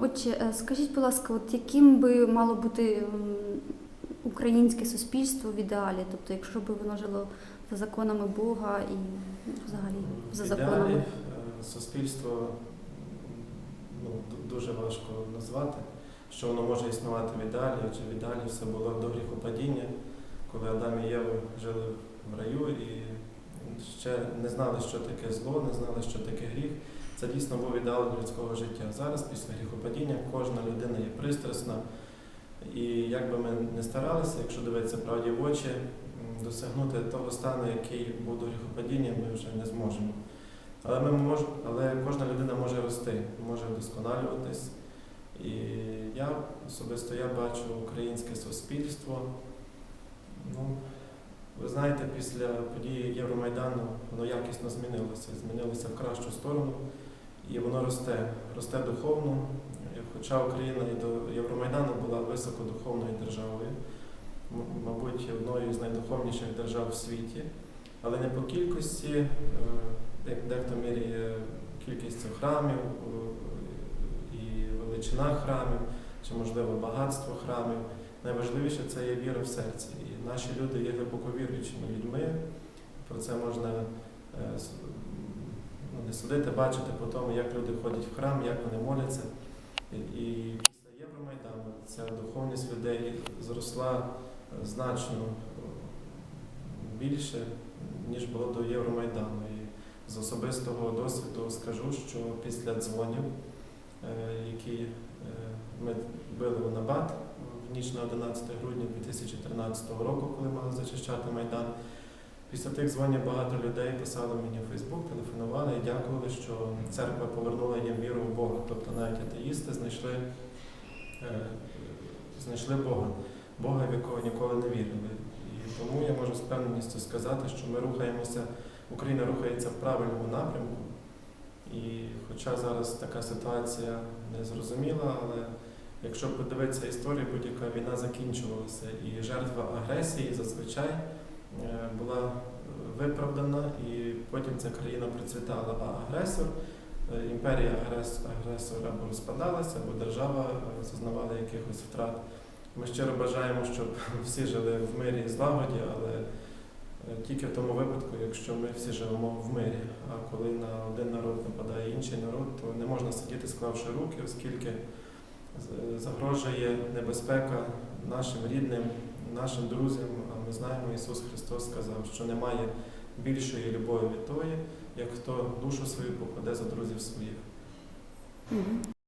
Отже, е, скажіть, будь ласка, от яким би мало бути українське суспільство в ідеалі? Тобто, якщо б воно жило за законами Бога і взагалі за законами? ідеалі, е, суспільство ну, дуже важко назвати, що воно може існувати в ідеалі, адже в ідеалі все було до гріхопадіння, коли Адам і Єва жили в раю і ще не знали, що таке зло, не знали, що таке гріх. Це дійсно був ідеал людського життя. Зараз, після гріхопадіння, кожна людина є пристрасна. І як би ми не старалися, якщо дивитися правді в очі, досягнути того стану, який був до гріхопадіння, ми вже не зможемо. Але ми мож, але кожна людина може рости, може вдосконалюватись. І я особисто я бачу українське суспільство. Ви знаєте, після події Євромайдану воно якісно змінилося, змінилося в кращу сторону, і воно росте, росте духовно. Хоча Україна і до Євромайдану була високодуховною державою, мабуть, одною з найдуховніших держав в світі, але не по кількості, е, дехто міряє кількістю храмів е, і величина храмів, чи можливо багатство храмів. Найважливіше це є віра в серці. І наші люди є глибоко віруючими людьми. Про це можна е, ну, не судити, бачити по тому, як люди ходять в храм, як вони моляться. І, після Євромайдану ця духовність людей зросла е, значно е, більше, ніж було до Євромайдану. І з особистого досвіду скажу, що після дзвонів, які ми били в Набат в ніч на 11 грудня 2013 року, коли мали зачищати Майдан. Після тих дзвонів багато людей писали мені в Фейсбук, телефонували і дякували, що церква повернула їм віру в Бога. Тобто навіть атеїсти знайшли, е, знайшли Бога, Бога, в якого ніколи не вірили. І тому я можу з певністю сказати, що ми рухаємося, Україна рухається в правильному напрямку. І хоча зараз така ситуація незрозуміла, але якщо подивитися історію, будь-яка війна закінчувалася, і жертва агресії зазвичай е, була е, виправдана, і потім ця країна процвітала. А агресор, е, імперія агрес- агресора або розпадалася, або держава зазнавала якихось втрат. Ми щиро бажаємо, щоб всі жили в мирі і злагоді, але тільки в тому випадку, якщо ми всі живемо в мирі. А коли на один народ нападає інший народ, то не можна сидіти, склавши руки, оскільки загрожує небезпека нашим рідним, нашим друзям. А ми знаємо, Ісус Христос сказав, що немає більшої любові від тої, як хто душу свою покладе за друзів своїх.